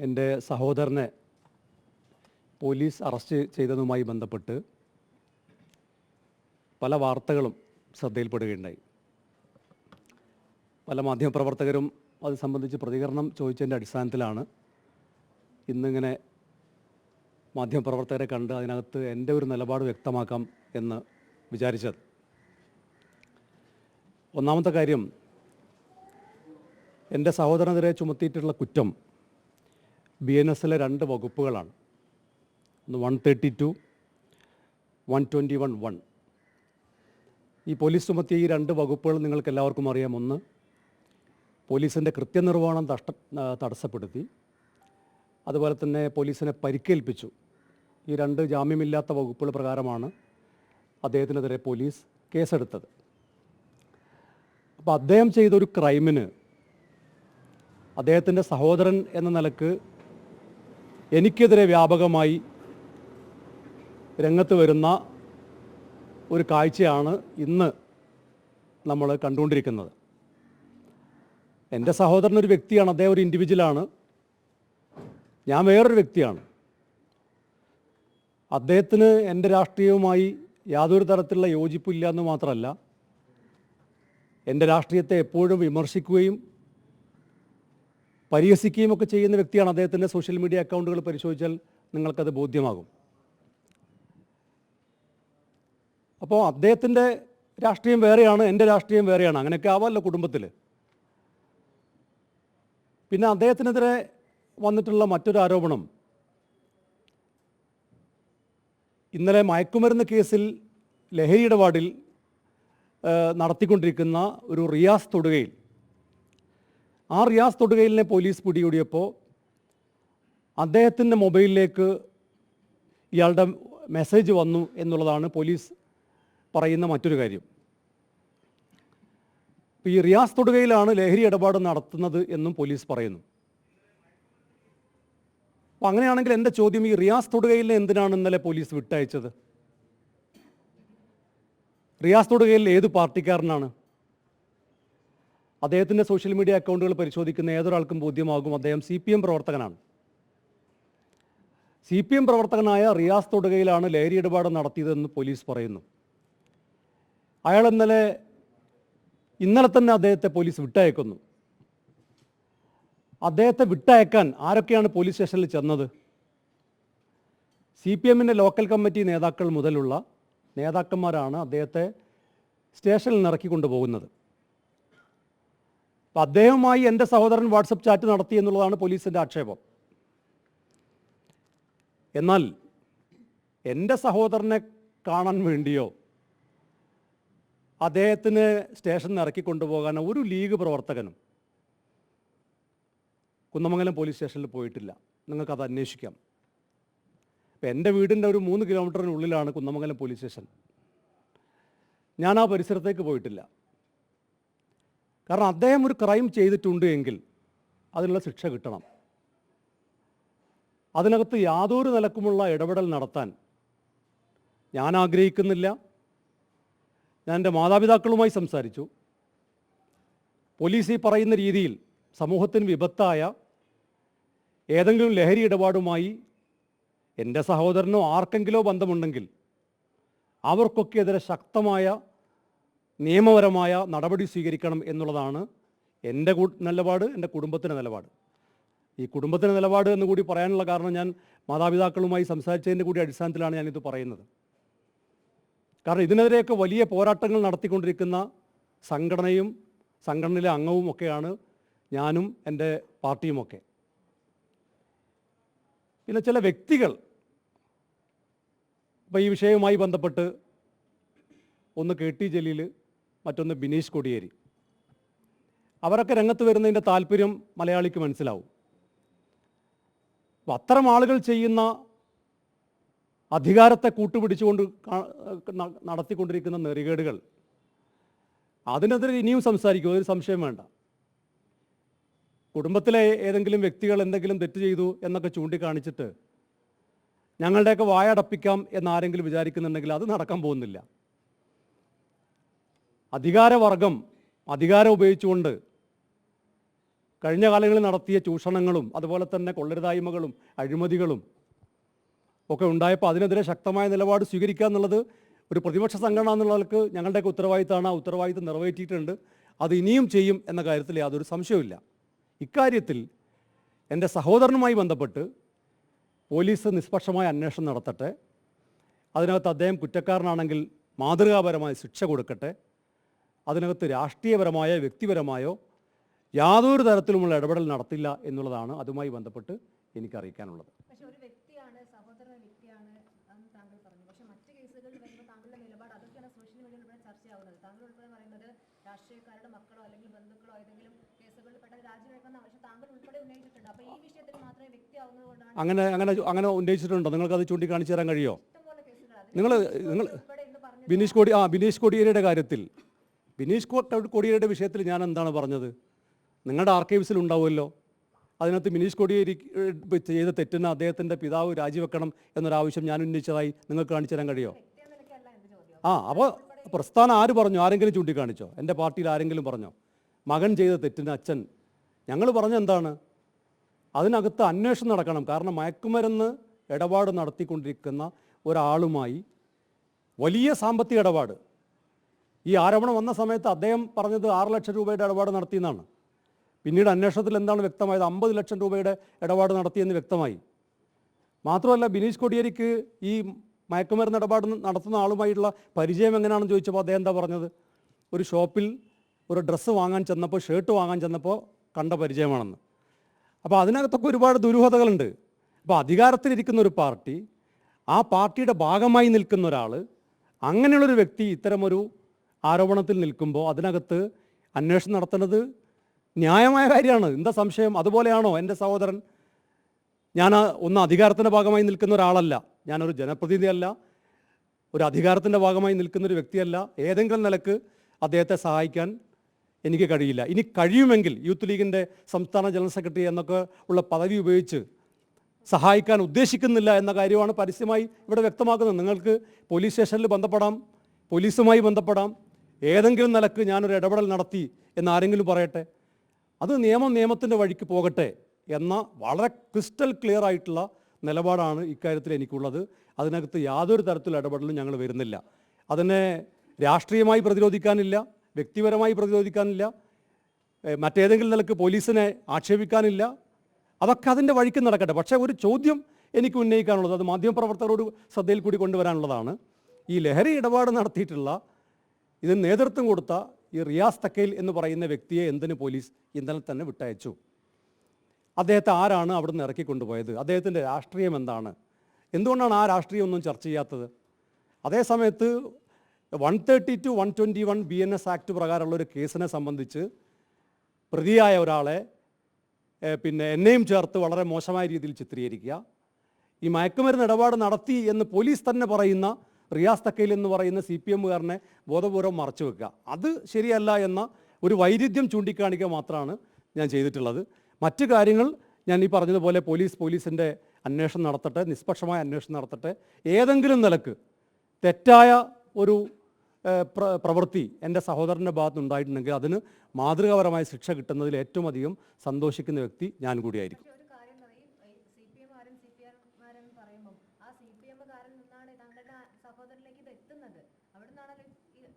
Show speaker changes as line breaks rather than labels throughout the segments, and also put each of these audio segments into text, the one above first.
എന്റെ സഹോദരനെ police arrest ചെയ്തതുമായി ബന്ധപ്പെട്ട് പല വാർത്തകളും ശ്രദ്ധയിൽപ്പെടുകയുണ്ടായി. പല മാധ്യമപ്രവർത്തകരും അത് സംബന്ധിച്ച് പ്രതികരണം ചോദിച്ചതിന്റെ അടിസ്ഥാനത്തിലാണ് ഇന്നിങ്ങനെ മാധ്യമപ്രവർത്തകരെ കണ്ട് അതിനകത്ത് എന്റെ ഒരു നിലപാട് വ്യക്തമാക്കാം എന്ന് വിചാരിച്ചത്. ഒന്നാമത്തെ കാര്യം എന്റെ സഹോദരനെതിരെ ചുമത്തിയിട്ടുള്ള കുറ്റം ബി എൻ എസിലെ രണ്ട് വകുപ്പുകളാണ്. ഒന്ന് one thirty two one twenty one one ഈ പോലീസ് ചുമത്തിയ ഈ രണ്ട് വകുപ്പുകൾ നിങ്ങൾക്ക് എല്ലാവർക്കും അറിയാം. ഒന്ന് പോലീസിന്റെ കൃത്യനിർവഹണം തഷ്ട തടസ്സപ്പെടുത്തി. അതുപോലെ തന്നെ പോലീസിനെ പരിക്കേൽപ്പിച്ചു. ഈ രണ്ട് ജാമ്യമില്ലാത്ത വകുപ്പുകൾ പ്രകാരമാണ് അദ്ദേഹത്തിനെതിരെ പോലീസ് കേസെടുത്തത്. അപ്പോൾ അദ്ദേഹം ചെയ്തൊരു ക്രൈമിന് അദ്ദേഹത്തിന്റെ സഹോദരൻ എന്ന നിലയ്ക്ക് എനിക്കെതിരെ വ്യാപകമായി രംഗത്ത് വരുന്ന ഒരു കാഴ്ചയാണ് ഇന്ന് നമ്മൾ കണ്ടുകൊണ്ടിരിക്കുന്നത്. എന്റെ സഹോദരൻ ഒരു വ്യക്തിയാണ് അദ്ദേഹം ഒരു ഇൻഡിവിജ്വലാണ് ഞാൻ വേറൊരു വ്യക്തിയാണ്. അദ്ദേഹത്തിന് എന്റെ രാഷ്ട്രീയവുമായി യാതൊരു തരത്തിലുള്ള യോജിപ്പില്ല എന്ന് മാത്രമല്ല എന്റെ രാഷ്ട്രീയത്തെ എപ്പോഴും വിമർശിക്കുകയും പരിഹസിക്കുകയും ഒക്കെ ചെയ്യുന്ന വ്യക്തിയാണ് അദ്ദേഹത്തിന്റെ സോഷ്യൽ മീഡിയ അക്കൗണ്ടുകൾ പരിശോധിച്ചാൽ നിങ്ങൾക്കത് ബോധ്യമാകും. അപ്പോൾ അദ്ദേഹത്തിന്റെ രാഷ്ട്രീയം വേറെയാണ് എന്റെ രാഷ്ട്രീയം വേറെയാണ്. അങ്ങനെയൊക്കെ ആവാമല്ലോ കുടുംബത്തിൽ. പിന്നെ അദ്ദേഹത്തിനെതിരെ വന്നിട്ടുള്ള മറ്റൊരു ആരോപണം. ഇന്നലെ മയക്കുമരുന്ന് കേസിൽ ലഹരിയുടെ വാർഡിൽ നടത്തിക്കൊണ്ടിരിക്കുന്ന ഒരു റിയാസ് തൊടുകയിൽ ആ റിയാസ് തൊടുകയിലിനെ പോലീസ് പിടികൂടിയപ്പോൾ അദ്ദേഹത്തിന്റെ മൊബൈലിലേക്ക് ഇയാളുടെ മെസ്സേജ് വന്നു എന്നുള്ളതാണ് പോലീസ് പറയുന്ന മറ്റൊരു കാര്യം. ഈ റിയാസ് തൊടുകയിലാണ് ലഹരി ഇടപാട് നടത്തുന്നത് എന്നും പോലീസ് പറയുന്നു. അപ്പം അങ്ങനെയാണെങ്കിൽ എന്റെ ചോദ്യം ഈ റിയാസ് തൊടുകയിലിനെ എന്തിനാണ് ഇന്നലെ പോലീസ് വിട്ടയച്ചത്? റിയാസ് തൊടുകയിൽ ഏത് പാർട്ടിക്കാരനാണ്? അദ്ദേഹത്തിന്റെ സോഷ്യൽ മീഡിയ അക്കൗണ്ടുകൾ പരിശോധിക്കുന്ന ഏതൊരാൾക്കും ബോധ്യമാകും. അദ്ദേഹം സി പി എം പ്രവർത്തകനാണ്. സി പി എം പ്രവർത്തകനായ റിയാസ് തൊടുകയിലാണ് ലഹരി ഇടപാട് നടത്തിയതെന്ന് പോലീസ് പറയുന്നു. അയാൾ ഇന്നലെ ഇന്നലെ തന്നെ അദ്ദേഹത്തെ പോലീസ് വിട്ടയക്കുന്നു. അദ്ദേഹത്തെ വിട്ടയക്കാൻ ആരൊക്കെയാണ് പോലീസ് സ്റ്റേഷനിൽ ചെന്നത്? സി പി എമ്മിന്റെ ലോക്കൽ കമ്മിറ്റി നേതാക്കൾ മുതലുള്ള നേതാക്കന്മാരാണ് അദ്ദേഹത്തെ സ്റ്റേഷനിൽ ഇറക്കി കൊണ്ടുപോകുന്നത്. അപ്പം അദ്ദേഹവുമായി എന്റെ സഹോദരൻ വാട്സപ്പ് ചാറ്റ് നടത്തി എന്നുള്ളതാണ് പോലീസിന്റെ ആക്ഷേപം. എന്നാൽ എന്റെ സഹോദരനെ കാണാൻ വേണ്ടിയോ അദ്ദേഹത്തിന് സ്റ്റേഷനിൽ ഇറക്കി കൊണ്ടുപോകാൻ ഒരു ലീഗ് പ്രവർത്തകനും കുന്നമംഗലം പോലീസ് സ്റ്റേഷനിൽ പോയിട്ടില്ല. നിങ്ങൾക്കത് അന്വേഷിക്കാം. ഇപ്പം എന്റെ വീടിന്റെ ഒരു മൂന്ന് കിലോമീറ്ററിനുള്ളിലാണ് കുന്നമംഗലം പോലീസ് സ്റ്റേഷൻ. ഞാൻ ആ പരിസരത്തേക്ക് പോയിട്ടില്ല. കാരണം അദ്ദേഹം ഒരു ക്രൈം ചെയ്തിട്ടുണ്ട് എങ്കിൽ അതിനുള്ള ശിക്ഷ കിട്ടണം. അതിനകത്ത് യാതൊരു നിലക്കുമുള്ള ഇടപെടൽ നടത്താൻ ഞാൻ ആഗ്രഹിക്കുന്നില്ല. ഞാൻ എന്റെ മാതാപിതാക്കളുമായി സംസാരിച്ചു. പോലീസ് ഈ പറയുന്ന രീതിയിൽ സമൂഹത്തിന് വിപത്തായ ഏതെങ്കിലും ലഹരി ഇടപാടുമായി എന്റെ സഹോദരനോ ആർക്കെങ്കിലോ ബന്ധമുണ്ടെങ്കിൽ അവർക്കൊക്കെ എതിരെ ശക്തമായ നിയമപരമായ നടപടി സ്വീകരിക്കണം എന്നുള്ളതാണ് എന്റെ നിലപാട് എന്റെ കുടുംബത്തിന്റെ നിലപാട്. ഈ കുടുംബത്തിന്റെ നിലപാട് എന്ന് കൂടി പറയാനുള്ള കാരണം ഞാൻ മാതാപിതാക്കളുമായി സംസാരിച്ചതിന്റെ കൂടി അടിസ്ഥാനത്തിലാണ് ഞാനിത് പറയുന്നത്. കാരണം ഇതിനെതിരെയൊക്കെ വലിയ പോരാട്ടങ്ങൾ നടത്തിക്കൊണ്ടിരിക്കുന്ന സംഘടനയും സംഘടനയിലെ അംഗവും ഒക്കെയാണ് ഞാനും എന്റെ പാർട്ടിയുമൊക്കെ. പിന്നെ ചില വ്യക്തികൾ ഇപ്പോൾ ഈ വിഷയവുമായി ബന്ധപ്പെട്ട് ഒന്ന് കെ ടി ജലീൽ മറ്റൊന്ന് ബിനീഷ് കൊടിയേരി. അവരൊക്കെ രംഗത്ത് വരുന്നതിന്റെ താല്പര്യം മലയാളിക്ക് മനസ്സിലാവും. അപ്പോൾ അത്തരം ആളുകൾ ചെയ്യുന്ന അധികാരത്തെ കൂട്ടുപിടിച്ചുകൊണ്ട് നടത്തിക്കൊണ്ടിരിക്കുന്ന നെറികേടുകൾ അതിനെതിരെ ഇനിയും സംസാരിക്കും ഒരു സംശയം വേണ്ട. കുടുംബത്തിലെ ഏതെങ്കിലും വ്യക്തികൾ എന്തെങ്കിലും തെറ്റ് ചെയ്തു എന്നൊക്കെ ചൂണ്ടിക്കാണിച്ചിട്ട് ഞങ്ങളുടെയൊക്കെ വായടപ്പിക്കാം എന്നാരെങ്കിലും വിചാരിക്കുന്നുണ്ടെങ്കിൽ അത് നടക്കാൻ പോകുന്നില്ല. അധികാരവർഗം അധികാരം ഉപയോഗിച്ചുകൊണ്ട് കഴിഞ്ഞ കാലങ്ങളിൽ നടത്തിയ ചൂഷണങ്ങളും അതുപോലെ തന്നെ കൊള്ളരുതായ്മകളും അഴിമതികളും ഒക്കെ ഉണ്ടായപ്പോൾ അതിനെതിരെ ശക്തമായ നിലപാട് സ്വീകരിക്കുക എന്നുള്ളത് ഒരു പ്രതിപക്ഷ സംഘടന എന്നുള്ളവർക്ക് ഞങ്ങളുടെയൊക്കെ ഉത്തരവാദിത്തമാണ്. ആ ഉത്തരവാദിത്തം നിറവേറ്റിയിട്ടുണ്ട്. അത് ഇനിയും ചെയ്യും എന്ന കാര്യത്തിൽ യാതൊരു സംശയവുമില്ല. ഇക്കാര്യത്തിൽ എന്റെ സഹോദരനുമായി ബന്ധപ്പെട്ട് പോലീസ് നിഷ്പക്ഷമായ അന്വേഷണം നടത്തട്ടെ. അതിനകത്ത് അദ്ദേഹം കുറ്റക്കാരനാണെങ്കിൽ മാതൃകാപരമായ ശിക്ഷ കൊടുക്കട്ടെ. അതിനകത്ത് രാഷ്ട്രീയപരമായ വ്യക്തിപരമായോ യാതൊരു തരത്തിലുമുള്ള ഇടപെടൽ നടത്തില്ല എന്നുള്ളതാണ് അതുമായി ബന്ധപ്പെട്ട് എനിക്ക് അറിയിക്കാനുള്ളത്
രാഷ്ട്രീയക്കാരുടെ മക്കളോ അല്ലെങ്കിൽ ബന്ധുക്കളോ ഏതെങ്കിലും കേസുകളിൽ പെട്ടെന്ന് രാജിവെക്കുന്ന പക്ഷെ താങ്കൾ ഉൾപ്പെടെ ഉന്നയിച്ചിട്ടുണ്ട്. അപ്പൊ ഈ വിഷയത്തിൽ മാത്രമേ
അങ്ങനെ അങ്ങനെ അങ്ങനെ ഉന്നയിച്ചിട്ടുണ്ടോ? നിങ്ങൾക്കത് ചൂണ്ടിക്കാണിച്ചു തരാൻ കഴിയുമോ? നിങ്ങൾ നിങ്ങൾ ബിനീഷ് കോടി ആ ബിനീഷ് കോടിയേരിയുടെ കാര്യത്തിൽ ബിനീഷ് കോടിയേരിയുടെ വിഷയത്തിൽ ഞാൻ എന്താണ് പറഞ്ഞത്? നിങ്ങളുടെ ആർക്കൈവ്സിൽ ഉണ്ടാവുമല്ലോ. അതിനകത്ത് ബിനീഷ് കോടിയേരി ചെയ്ത തെറ്റിന് അദ്ദേഹത്തിന്റെ പിതാവ് രാജിവെക്കണം എന്നൊരാവശ്യം ഞാൻ ഉന്നയിച്ചതായി നിങ്ങൾക്ക് കാണിച്ചു തരാൻ കഴിയുമോ ആ അപ്പോൾ പ്രസ്ഥാനം ആര് പറഞ്ഞു? ആരെങ്കിലും ചൂണ്ടിക്കാണിച്ചോ? എന്റെ പാർട്ടിയിൽ ആരെങ്കിലും പറഞ്ഞോ? മകൻ ചെയ്ത തെറ്റിന് അച്ഛൻ. ഞങ്ങൾ പറഞ്ഞ എന്താണ്? അതിനകത്ത് അന്വേഷണം നടക്കണം. കാരണം മയക്കുമരുന്ന് ഇടപാട് നടത്തിക്കൊണ്ടിരിക്കുന്ന ഒരാളുമായി വലിയ സാമ്പത്തിക ഇടപാട്. ഈ ആരോപണം വന്ന സമയത്ത് അദ്ദേഹം പറഞ്ഞത് ആറ് ലക്ഷം രൂപയുടെ ഇടപാട് നടത്തിയെന്നാണ്. പിന്നീട് അന്വേഷണത്തിൽ എന്താണ് വ്യക്തമായത്? അമ്പത് ലക്ഷം രൂപയുടെ ഇടപാട് നടത്തിയെന്ന് വ്യക്തമായി. മാത്രമല്ല ബിനീഷ് കൊടിയേരിക്ക് ഈ മയക്കുമരുന്ന് ഇടപാട് നടത്തുന്ന ആളുമായിട്ടുള്ള പരിചയം എങ്ങനെയാണെന്ന് ചോദിച്ചപ്പോൾ അദ്ദേഹം എന്താ പറഞ്ഞത്? ഒരു ഷോപ്പിൽ ഒരു ഡ്രസ്സ് വാങ്ങാൻ ചെന്നപ്പോൾ ഷർട്ട് വാങ്ങാൻ ചെന്നപ്പോൾ കണ്ട പരിചയമാണെന്ന്. അപ്പോൾ അതിനകത്തൊക്കെ ഒരുപാട് ദുരൂഹതകളുണ്ട്. അപ്പോൾ അധികാരത്തിലിരിക്കുന്ന ഒരു പാർട്ടി ആ പാർട്ടിയുടെ ഭാഗമായി നിൽക്കുന്ന ഒരാൾ അങ്ങനെയുള്ളൊരു വ്യക്തി ഇത്തരമൊരു ആരോപണത്തിൽ നിൽക്കുമ്പോൾ അതിനകത്ത് അന്വേഷണം നടത്തുന്നത് ന്യായമായ കാര്യമാണ്. എന്താ സംശയം? അതുപോലെയാണോ എന്റെ സഹോദരൻ? ഞാൻ ഒന്ന് അധികാരത്തിന്റെ ഭാഗമായി നിൽക്കുന്ന ഒരാളല്ല. ഞാനൊരു ജനപ്രതിനിധിയല്ല. ഒരു അധികാരത്തിന്റെ ഭാഗമായി നിൽക്കുന്ന ഒരു വ്യക്തിയല്ല. ഏതെങ്കിലും നിലയ്ക്ക് അദ്ദേഹത്തെ സഹായിക്കാൻ എനിക്ക് കഴിയില്ല. ഇനി കഴിയുമെങ്കിൽ യൂത്ത് ലീഗിന്റെ സംസ്ഥാന ജനറൽ സെക്രട്ടറി എന്നൊക്കെ ഉള്ള പദവി ഉപയോഗിച്ച് സഹായിക്കാൻ ഉദ്ദേശിക്കുന്നില്ല എന്ന കാര്യമാണ് പരസ്യമായി ഇവിടെ വ്യക്തമാക്കുന്നത്. നിങ്ങൾക്ക് പോലീസ് സ്റ്റേഷനിൽ ബന്ധപ്പെടാം. പോലീസുമായി ബന്ധപ്പെടാം. ഏതെങ്കിലും നിലയ്ക്ക് ഞാനൊരു ഇടപെടൽ നടത്തി എന്ന് ആരെങ്കിലും പറയട്ടെ? അത് നിയമം നിയമത്തിന്റെ വഴിക്ക് പോകട്ടെ എന്ന വളരെ ക്രിസ്റ്റൽ ക്ലിയർ ആയിട്ടുള്ള നിലപാടാണ് ഇക്കാര്യത്തിൽ എനിക്കുള്ളത്. അതിനകത്ത് യാതൊരു തരത്തിലുള്ള ഇടപെടലും ഞങ്ങൾ വരുന്നില്ല. അതിനെ രാഷ്ട്രീയമായി പ്രതിരോധിക്കാനില്ല വ്യക്തിപരമായി പ്രതിരോധിക്കാനില്ല മറ്റേതെങ്കിലും നിലയ്ക്ക് പോലീസിനെ ആക്ഷേപിക്കാനില്ല. അതൊക്കെ അതിന്റെ വഴിക്ക് നടക്കട്ടെ. പക്ഷേ ഒരു ചോദ്യം എനിക്ക് ഉന്നയിക്കാനുള്ളത് അത് മാധ്യമപ്രവർത്തകരോട് ശ്രദ്ധയിൽ കൂടി കൊണ്ടുവരാനുള്ളതാണ്. ഈ ലഹരി ഇടപാട് നടത്തിയിട്ടുള്ള ഇതിന് നേതൃത്വം കൊടുത്ത ഈ റിയാസ് തക്കയിൽ എന്ന് പറയുന്ന വ്യക്തിയെ എന്തിന് പോലീസ് ഇന്നലെ തന്നെ വിട്ടയച്ചു? അദ്ദേഹത്തെ ആരാണ് അവിടുന്ന് ഇറക്കി കൊണ്ടുപോയത് അദ്ദേഹത്തിന്റെ രാഷ്ട്രീയം എന്താണ്? എന്തുകൊണ്ടാണ് ആ രാഷ്ട്രീയം ഒന്നും ചർച്ച ചെയ്യാത്തത്? അതേസമയത്ത് one thirty two one twenty one B N S act പ്രകാരമുള്ള ഒരു കേസിനെ സംബന്ധിച്ച് പ്രതിയായ ഒരാളെ പിന്നെ എന്നെയും ചേർത്ത് വളരെ മോശമായ രീതിയിൽ ചിത്രീകരിക്കുക. ഈ മയക്കുമരുന്ന് ഇടപാട് നടത്തി എന്ന് പോലീസ് തന്നെ പറയുന്ന റിയാസ് തക്കയിൽ എന്ന് പറയുന്ന സി പി എമ്മുകാരനെ ബോധപൂർവം മറച്ചു വെക്കുക. അത് ശരിയല്ല എന്ന ഒരു വൈരുദ്ധ്യം ചൂണ്ടിക്കാണിക്കുക മാത്രമാണ് ഞാൻ ചെയ്തിട്ടുള്ളത്. മറ്റു കാര്യങ്ങൾ ഞാൻ ഈ പറഞ്ഞതുപോലെ പോലീസ് പോലീസിന്റെ അന്വേഷണം നടത്തട്ടെ നിഷ്പക്ഷമായ അന്വേഷണം നടത്തട്ടെ ഏതെങ്കിലും നിലയ്ക്ക് തെറ്റായ ഒരു പ്ര- പ്രവൃത്തി എന്റെ സഹോദരന്റെ ഭാഗത്ത് അതിന് മാതൃകാപരമായ ശിക്ഷ കിട്ടുന്നതിൽ ഏറ്റവും അധികം സന്തോഷിക്കുന്ന വ്യക്തി ഞാൻ കൂടിയായിരിക്കും
പക്ഷെ ഒരു കാര്യം പറയും സി പി എമ്മുകാരൻ സി പി എമ്മുകാരൻ പറയുമ്പോൾ ആ സി പി എമ്മുകാരൻ നിന്നാണ് താങ്കളുടെ സഹോദരനിലേക്ക് ഇത് എത്തുന്നത് അവിടെ നിന്നാണല്ലോ ഈ-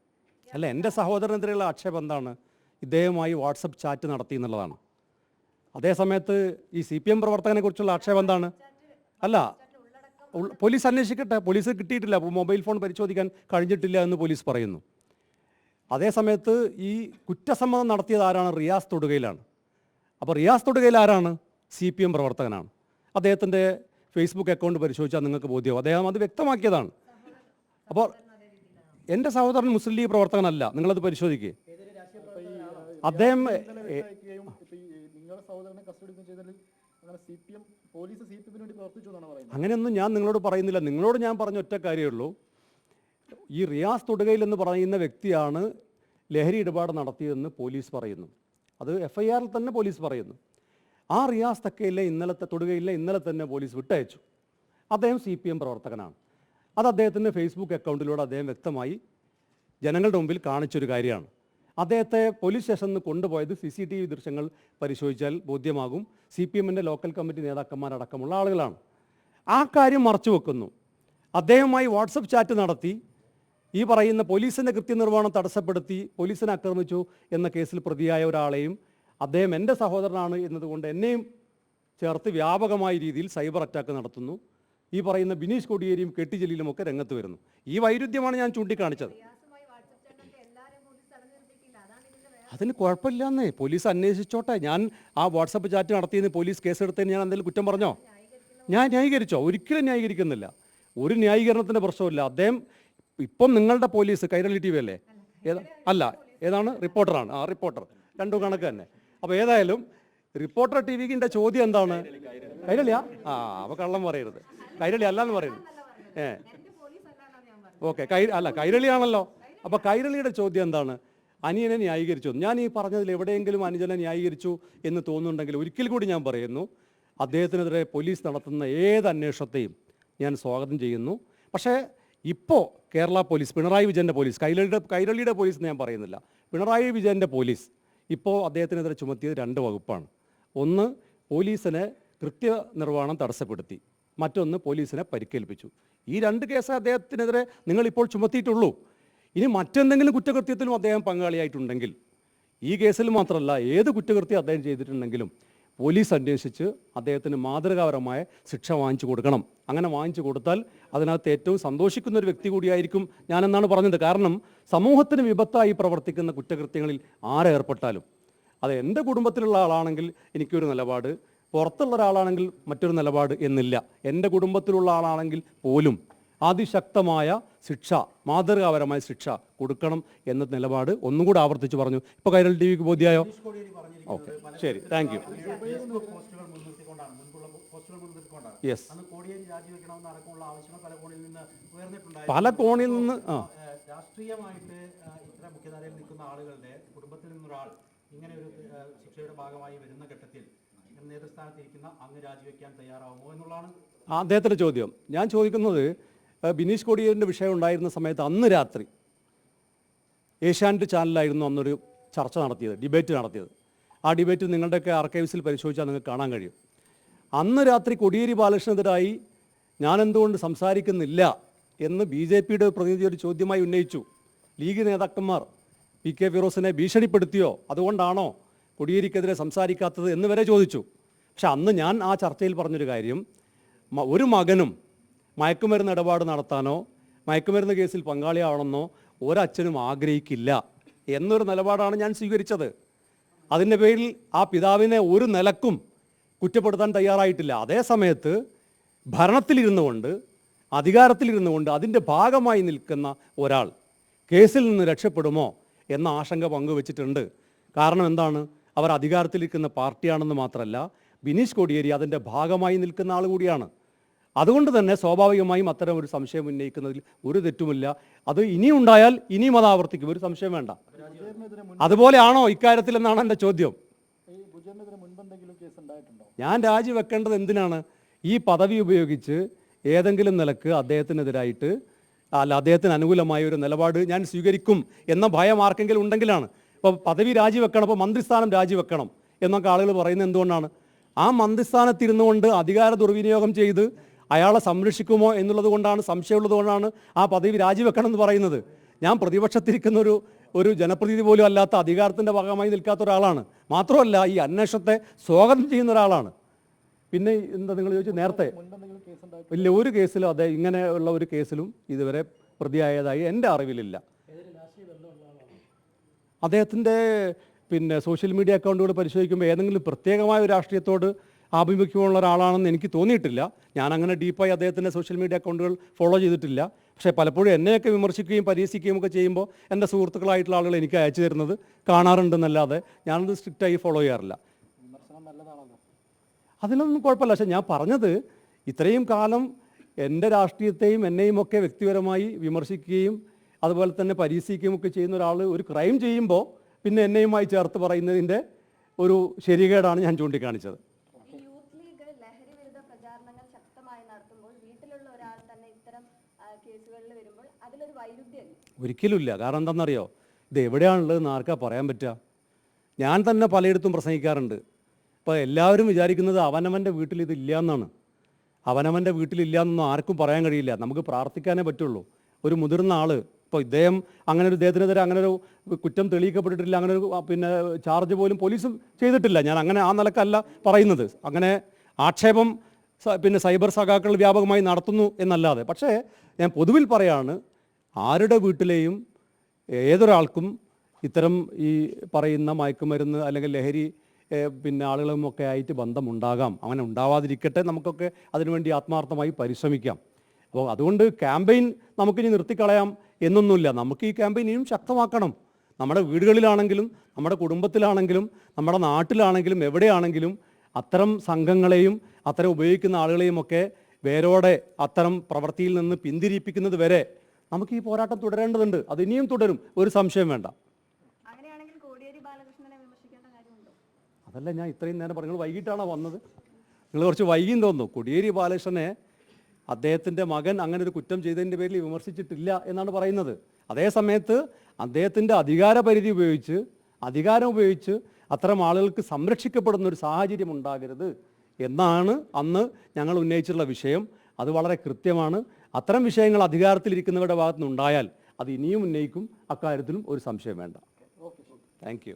അല്ല എന്റെ സഹോദരനെതിരെയുള്ള ആക്ഷേപം എന്താണ്? ഇദ്ദേഹവുമായി വാട്സപ്പ് ചാറ്റ് നടത്തി എന്നുള്ളതാണ്. അതേസമയത്ത് ഈ സി പി എം പ്രവർത്തകനെ കുറിച്ചുള്ള ആക്ഷേപം എന്താണ്? അല്ല പോലീസ് അന്വേഷിക്കട്ടെ. പോലീസ് കിട്ടിയിട്ടില്ല. മൊബൈൽ ഫോൺ പരിശോധിക്കാൻ കഴിഞ്ഞിട്ടില്ല എന്ന് പോലീസ് പറയുന്നു. അതേസമയത്ത് ഈ കുറ്റസമ്മതം നടത്തിയത് ആരാണ്? റിയാസ് തൊടുകയിലാണ്. അപ്പോൾ റിയാസ് തൊടുകയിൽ ആരാണ്? സി പി എം പ്രവർത്തകനാണ്. അദ്ദേഹത്തിന്റെ ഫേസ്ബുക്ക് അക്കൗണ്ട് പരിശോധിച്ചാൽ നിങ്ങൾക്ക് ബോധ്യമാവും. അദ്ദേഹം അത് വ്യക്തമാക്കിയതാണ്. അപ്പോൾ എന്റെ സഹോദരൻ മുസ്ലിം ലീഗ് പ്രവർത്തകനല്ല. നിങ്ങളത് പരിശോധിക്കുക അദ്ദേഹം അങ്ങനെയൊന്നും ഞാൻ നിങ്ങളോട് പറയുന്നില്ല. നിങ്ങളോട് ഞാൻ പറഞ്ഞ ഒറ്റ കാര്യമേ ഉള്ളൂ. ഈ റിയാസ് തൊടുകയിൽ എന്ന് പറയുന്ന വ്യക്തിയാണ് ലഹരി ഇടപാട് നടത്തിയതെന്ന് പോലീസ് പറയുന്നു. അത് എഫ് ഐ ആറിൽ തന്നെ പോലീസ് പറയുന്നു. ആ റിയാസ് തക്കയിലെ ഇന്നലത്തെ തൊടുകയിലെ ഇന്നലെ തന്നെ പോലീസ് വിട്ടയച്ചു. അദ്ദേഹം സി പി എം പ്രവർത്തകനാണ്. അത് അദ്ദേഹത്തിന്റെ ഫേസ്ബുക്ക് അക്കൗണ്ടിലൂടെ അദ്ദേഹം വ്യക്തമായി ജനങ്ങളുടെ മുമ്പിൽ കാണിച്ചൊരു കാര്യമാണ്. അദ്ദേഹത്തെ പോലീസ് സ്റ്റേഷനിൽ നിന്ന് കൊണ്ടുപോയത് സി സി ടി വി ദൃശ്യങ്ങൾ പരിശോധിച്ചാൽ ബോധ്യമാകും. സി പി എമ്മിന്റെ ലോക്കൽ കമ്മിറ്റി നേതാക്കന്മാരടക്കമുള്ള ആളുകളാണ്. ആ കാര്യം മറച്ചു വെക്കുന്നു. അദ്ദേഹവുമായി വാട്സപ്പ് ചാറ്റ് നടത്തി ഈ പറയുന്ന പോലീസിന്റെ കൃത്യനിർവഹണം തടസ്സപ്പെടുത്തി പോലീസിനെ ആക്രമിച്ചു എന്ന കേസിൽ പ്രതിയായ ഒരാളെയും അദ്ദേഹം എന്റെ സഹോദരനാണ് എന്നതുകൊണ്ട് എന്നെയും ചേർത്ത് വ്യാപകമായ രീതിയിൽ സൈബർ അറ്റാക്ക് നടത്തുന്നു. ഈ പറയുന്ന ബിനീഷ് കോടിയേരിയും കെട്ടി ജലീലും ഒക്കെ രംഗത്ത് വരുന്നു. ഈ വൈരുദ്ധ്യമാണ് ഞാൻ ചൂണ്ടിക്കാണിച്ചത്. അതിന് കുഴപ്പമില്ലെന്നേ പോലീസ് അന്വേഷിച്ചോട്ടെ. ഞാൻ ആ വാട്സപ്പ് ചാറ്റ് നടത്തിയെന്ന് പോലീസ് കേസെടുത്തതിന് ഞാൻ എന്തെങ്കിലും കുറ്റം പറഞ്ഞോ? ഞാൻ ന്യായീകരിച്ചോ? ഒരിക്കലും ന്യായീകരിക്കുന്നില്ല. ഒരു ന്യായീകരണത്തിന്റെ പ്രശ്നമില്ല അദ്ദേഹം ഇപ്പം നിങ്ങളുടെ പോലീസ് കൈരളി ടി വി അല്ലേ? ഏതാ അല്ല ഏതാണ്? റിപ്പോർട്ടറാണ്. ആ റിപ്പോർട്ടർ. രണ്ടു കണക്ക് തന്നെ. അപ്പോൾ ഏതായാലും റിപ്പോർട്ടർ ടി വിക്കിന്റെ ചോദ്യം എന്താണ്? കൈരളിയാ? ആ അപ്പോൾ കള്ളം പറയരുത്. കൈരളി അല്ല അല്ലാന്ന് പറയുന്നു. ഏ. ഓക്കെ കൈ അല്ല കൈരളിയാണല്ലോ. അപ്പോൾ കൈരളിയുടെ ചോദ്യം എന്താണ്? അനിയനെ ന്യായീകരിച്ചു. ഞാൻ ഈ പറഞ്ഞതിൽ എവിടെയെങ്കിലും അനുജനെ ന്യായീകരിച്ചു എന്ന് തോന്നുന്നുണ്ടെങ്കിൽ ഒരിക്കൽ കൂടി ഞാൻ പറയുന്നു അദ്ദേഹത്തിനെതിരെ പോലീസ് നടത്തുന്ന ഏത് അന്വേഷണത്തെയും ഞാൻ സ്വാഗതം ചെയ്യുന്നു. പക്ഷേ ഇപ്പോൾ കേരള പോലീസ് പിണറായി വിജയന്റെ പോലീസ് കൈരളിയുടെ കൈരളിയുടെ പോലീസ് എന്ന് ഞാൻ പറയുന്നില്ല. പിണറായി വിജയന്റെ പോലീസ് ഇപ്പോൾ അദ്ദേഹത്തിനെതിരെ ചുമത്തിയത് രണ്ട് വകുപ്പാണ്. ഒന്ന് പോലീസിനെ കൃത്യനിർവഹണം തടസ്സപ്പെടുത്തി. മറ്റൊന്ന് പോലീസിനെ പരിക്കേൽപ്പിച്ചു. ഈ രണ്ട് കേസ് അദ്ദേഹത്തിനെതിരെ നിങ്ങളിപ്പോൾ ചുമത്തിയിട്ടുള്ളൂ. ഇനി മറ്റെന്തെങ്കിലും കുറ്റകൃത്യത്തിലും അദ്ദേഹം പങ്കാളിയായിട്ടുണ്ടെങ്കിൽ ഈ കേസിൽ മാത്രമല്ല ഏത് കുറ്റകൃത്യം അദ്ദേഹം ചെയ്തിട്ടുണ്ടെങ്കിലും പോലീസ് അന്വേഷിച്ച് അദ്ദേഹത്തിന് മാതൃകാപരമായ ശിക്ഷ വാങ്ങിച്ചു കൊടുക്കണം. അങ്ങനെ വാങ്ങിച്ചു കൊടുത്താൽ അതിനകത്ത് ഏറ്റവും സന്തോഷിക്കുന്ന ഒരു വ്യക്തി കൂടിയായിരിക്കും ഞാനെന്നാണ് പറഞ്ഞത്. കാരണം സമൂഹത്തിന് വിപത്തായി പ്രവർത്തിക്കുന്ന കുറ്റകൃത്യങ്ങളിൽ ആരേർപ്പെട്ടാലും അത് എന്റെ കുടുംബത്തിലുള്ള ആളാണെങ്കിൽ എനിക്കൊരു നിലപാട് പുറത്തുള്ള ഒരാളാണെങ്കിൽ മറ്റൊരു നിലപാട് എന്നില്ല. എന്റെ കുടുംബത്തിലുള്ള ആളാണെങ്കിൽ പോലും അതിശക്തമായ ശിക്ഷ മാതൃകാപരമായ ശിക്ഷ കൊടുക്കണം എന്ന നിലപാട് ഒന്നും കൂടെ ആവർത്തിച്ച് പറഞ്ഞു. ഇപ്പോൾ കൈരൽ ടി വിക്ക് ബോധ്യമായോ ഓക്കെ. ശരി. താങ്ക് യു യെസ്
പല കോണിൽ നിന്ന് രാഷ്ട്രീയമായിട്ട് ഇത്ര മുഖ്യധാരയിൽ നിൽക്കുന്ന ആളുകളുടെ കുടുംബത്തിൽ നിന്നൊരാൾ ഇങ്ങനെ ഒരു ശിക്ഷയുടെ ഭാഗമായി വരുന്ന ഘട്ടത്തിൽ നേതൃസ്ഥാനത്തിരിക്കുന്ന തയ്യാറാവുമോ എന്നുള്ളതാണ്.
അദ്ദേഹത്തിന്റെ ചോദ്യം. ഞാൻ ചോദിക്കുന്നത് ബിനീഷ് കോടിയേരിന്റെ വിഷയം ഉണ്ടായിരുന്ന സമയത്ത് അന്ന് രാത്രി ഏഷ്യാനെറ്റ് ചാനലിലായിരുന്നു അന്നൊരു ചർച്ച നടത്തിയത് ഡിബേറ്റ് നടത്തിയത്. ആ ഡിബേറ്റ് നിങ്ങളുടെയൊക്കെ ആർക്കൈവ്സിൽ പരിശോധിച്ചാൽ നിങ്ങൾക്ക് കാണാൻ കഴിയും. അന്ന് രാത്രി കൊടിയേരി ബാലകൃഷ്ണനെതിരായി ഞാൻ എന്തുകൊണ്ട് സംസാരിക്കുന്നില്ല എന്ന് ബി ജെ പിയുടെ പ്രതിനിധി ഒരു ചോദ്യമായി ഉന്നയിച്ചു. ലീഗ് നേതാക്കന്മാർ പി കെ ഫിറോസിനെ ഭീഷണിപ്പെടുത്തിയോ? അതുകൊണ്ടാണോ കൊടിയേരിക്കെതിരെ സംസാരിക്കാത്തത് എന്ന് വരെ ചോദിച്ചു. പക്ഷെ അന്ന് ഞാൻ ആ ചർച്ചയിൽ പറഞ്ഞൊരു കാര്യം ഒരു മകനും മയക്കുമരുന്ന് ഇടപാട് നടത്താനോ മയക്കുമരുന്ന് കേസിൽ പങ്കാളിയാവണമെന്നോ ഒരച്ഛനും ആഗ്രഹിക്കില്ല എന്നൊരു നിലപാടാണ് ഞാൻ സ്വീകരിച്ചത്. അതിന്റെ പേരിൽ ആ പിതാവിനെ ഒരു നിലക്കും കുറ്റപ്പെടുത്താൻ തയ്യാറായിട്ടില്ല. അതേ സമയത്ത് ഭരണത്തിലിരുന്നു കൊണ്ട് അധികാരത്തിലിരുന്നു കൊണ്ട് അതിന്റെ ഭാഗമായി നിൽക്കുന്ന ഒരാൾ കേസിൽ നിന്ന് രക്ഷപ്പെടുമോ എന്ന ആശങ്ക പങ്കുവച്ചിട്ടുണ്ട്. കാരണം എന്താണ്? അവർ അധികാരത്തിലിരിക്കുന്ന പാർട്ടിയാണെന്ന് മാത്രമല്ല ബിനീഷ് കോടിയേരി അതിന്റെ ഭാഗമായി നിൽക്കുന്ന ആൾ കൂടിയാണ്. അതുകൊണ്ട് തന്നെ സ്വാഭാവികമായും അത്തരം ഒരു സംശയം ഉന്നയിക്കുന്നതിൽ ഒരു തെറ്റുമില്ല. അത് ഇനി ഉണ്ടായാൽ ഇനിയും അത് ആവർത്തിക്കും. ഒരു സംശയം വേണ്ട. അതുപോലെയാണോ ഇക്കാര്യത്തിൽ എന്നാണ് എന്റെ ചോദ്യം. ഞാൻ രാജിവെക്കേണ്ടത് എന്തിനാണ്? ഈ പദവി ഉപയോഗിച്ച് ഏതെങ്കിലും നിലയ്ക്ക് അദ്ദേഹത്തിനെതിരായിട്ട് അല്ല അദ്ദേഹത്തിന് അനുകൂലമായ ഒരു നിലപാട് ഞാൻ സ്വീകരിക്കും എന്ന ഭയം ആർക്കെങ്കിലും ഉണ്ടെങ്കിലാണ്. ഇപ്പോൾ പദവി രാജിവെക്കണം അപ്പോൾ മന്ത്രിസ്ഥാനം രാജിവെക്കണം എന്നൊക്കെ ആളുകൾ പറയുന്നത് എന്തുകൊണ്ടാണ്? ആ മന്ത്രിസ്ഥാനത്തിരുന്നു കൊണ്ട് അധികാര ദുർവിനിയോഗം ചെയ്ത് അയാളെ സംരക്ഷിക്കുമോ എന്നുള്ളത് കൊണ്ടാണ് സംശയമുള്ളത് കൊണ്ടാണ് ആ പദവി രാജിവെക്കണം എന്ന് പറയുന്നത്. ഞാൻ പ്രതിപക്ഷത്തിരിക്കുന്ന ഒരു ഒരു ജനപ്രതിനിധി പോലും അല്ലാത്ത അധികാരത്തിന്റെ ഭാഗമായി നിൽക്കാത്ത ഒരാളാണ്. മാത്രമല്ല ഈ അന്വേഷണത്തെ സ്വാഗതം ചെയ്യുന്ന ഒരാളാണ്. പിന്നെ എന്താ നിങ്ങൾ ചോദിച്ചു നേരത്തെ. ഇല്ല ഒരു കേസിലും അതെ ഇങ്ങനെയുള്ള ഒരു കേസിലും ഇതുവരെ പ്രതിയായതായി എന്റെ അറിവിലില്ല. അദ്ദേഹത്തിന്റെ പിന്നെ സോഷ്യൽ മീഡിയ അക്കൗണ്ടുകൾ പരിശോധിക്കുമ്പോൾ ഏതെങ്കിലും പ്രത്യേകമായ ഒരു രാഷ്ട്രീയത്തോട് ആഭിമുഖ്യമുള്ള ഒരാളാണെന്ന് എനിക്ക് തോന്നിയിട്ടില്ല. ഞാൻ അങ്ങനെ ഡീപ്പായി അദ്ദേഹത്തിന്റെ സോഷ്യൽ മീഡിയ അക്കൗണ്ടുകൾ ഫോളോ ചെയ്തിട്ടില്ല. പക്ഷേ പലപ്പോഴും എന്നെയൊക്കെ വിമർശിക്കുകയും പരിഹസിക്കുകയും ഒക്കെ ചെയ്യുമ്പോൾ എന്റെ സുഹൃത്തുക്കളായിട്ടുള്ള ആളുകൾ എനിക്ക് അയച്ചു തരുന്നത് കാണാറുണ്ടെന്നല്ലാതെ ഞാനത് സ്ട്രിക്റ്റായി ഫോളോ ചെയ്യാറില്ല. അതിലൊന്നും കുഴപ്പമില്ല. പക്ഷേ ഞാൻ പറഞ്ഞത് ഇത്രയും കാലം എന്റെ രാഷ്ട്രീയത്തെയും എന്നെയും ഒക്കെ വ്യക്തിപരമായി വിമർശിക്കുകയും അതുപോലെ തന്നെ പരിഹസിക്കുകയും ഒക്കെ ചെയ്യുന്ന ഒരാൾ ഒരു ക്രൈം ചെയ്യുമ്പോൾ പിന്നെ എന്നെയുമായി ചേർത്ത് പറയുന്നതിന്റെ ഒരു ശരികേടാണ് ഞാൻ ചൂണ്ടിക്കാണിച്ചത്. ഒരിക്കലുമില്ല. കാരണം എന്താണെന്നറിയോ? ഇത് എവിടെയാണുള്ളതെന്ന് ആർക്കാ പറയാൻ പറ്റുക? ഞാൻ തന്നെ പലയിടത്തും പ്രസംഗിക്കാറുണ്ട്. ഇപ്പോൾ എല്ലാവരും വിചാരിക്കുന്നത് അവനവന്റെ വീട്ടിൽ ഇതില്ല എന്നാണ് അവനവന്റെ വീട്ടിലില്ല എന്നൊന്നും ആർക്കും പറയാൻ കഴിയില്ല. നമുക്ക് പ്രാർത്ഥിക്കാനേ പറ്റുള്ളൂ. ഒരു മുതിർന്ന ആൾ ഇപ്പോൾ ഇദ്ദേഹം അങ്ങനെ ഒരു ഇദ്ദേഹത്തിനെതിരെ അങ്ങനെ ഒരു കുറ്റം തെളിയിക്കപ്പെട്ടിട്ടില്ല അങ്ങനെ ഒരു പിന്നെ ചാർജ് പോലും പോലീസ് ചെയ്തിട്ടില്ല. ഞാൻ അങ്ങനെ ആ നിലക്കല്ല പറയുന്നത്. അങ്ങനെ ആക്ഷേപം പിന്നെ സൈബർ സഖാക്കൾ വ്യാപകമായി നടത്തുന്നു എന്നല്ലാതെ. പക്ഷേ ഞാൻ പൊതുവിൽ പറയാണ് ആരുടെ വീട്ടിലെയും ഏതൊരാൾക്കും ഇത്തരം ഈ പറയുന്ന മയക്കുമരുന്ന് അല്ലെങ്കിൽ ലഹരി പിന്നെ ആളുകളുമൊക്കെ ആയിട്ട് ബന്ധമുണ്ടാകാം. അങ്ങനെ ഉണ്ടാവാതിരിക്കട്ടെ നമുക്കൊക്കെ അതിനുവേണ്ടി ആത്മാർത്ഥമായി പരിശ്രമിക്കാം. അപ്പോൾ അതുകൊണ്ട് ക്യാമ്പയിൻ നമുക്കിനി നിർത്തിക്കളയാം എന്നൊന്നുമില്ല. നമുക്ക് ഈ ക്യാമ്പയിൻ ഇനിയും ശക്തമാക്കണം. നമ്മുടെ വീടുകളിലാണെങ്കിലും നമ്മുടെ കുടുംബത്തിലാണെങ്കിലും നമ്മുടെ നാട്ടിലാണെങ്കിലും എവിടെയാണെങ്കിലും അത്തരം സംഘങ്ങളെയും അത്തരം ഉപയോഗിക്കുന്ന ആളുകളെയും ഒക്കെ വേരോടെ അത്തരം പ്രവൃത്തിയിൽ നിന്ന് പിന്തിരിപ്പിക്കുന്നത് വരെ നമുക്ക് ഈ പോരാട്ടം തുടരേണ്ടതുണ്ട്. അത് ഇനിയും തുടരും. ഒരു സംശയം വേണ്ട. അതല്ല ഞാൻ ഇത്രയും നേരം പറഞ്ഞു വൈകിട്ടാണോ വന്നത്? നിങ്ങൾ കുറച്ച് വൈകിയും തോന്നുന്നു. കോടിയേരി ബാലകൃഷ്ണനെ അദ്ദേഹത്തിന്റെ മകൻ അങ്ങനെ ഒരു കുറ്റം ചെയ്തതിന്റെ പേരിൽ വിമർശിച്ചിട്ടില്ല എന്നാണ് പറയുന്നത്. അതേ സമയത്ത് അദ്ദേഹത്തിന്റെ അധികാര പരിധി ഉപയോഗിച്ച് അധികാരം ഉപയോഗിച്ച് അത്തരം ആളുകൾക്ക് സംരക്ഷിക്കപ്പെടുന്ന ഒരു സാഹചര്യം ഉണ്ടാകരുത് എന്നാണ് അന്ന് ഞങ്ങൾ ഉന്നയിച്ചിട്ടുള്ള വിഷയം. അത് വളരെ കൃത്യമാണ്. അത്തരം വിഷയങ്ങൾ അധികാരത്തിലിരിക്കുന്നവരുടെ ഭാഗത്തു നിന്നുണ്ടായാൽ അത് ഇനിയും ഉന്നയിക്കും. അക്കാര്യത്തിലും ഒരു സംശയം വേണ്ട. Thank you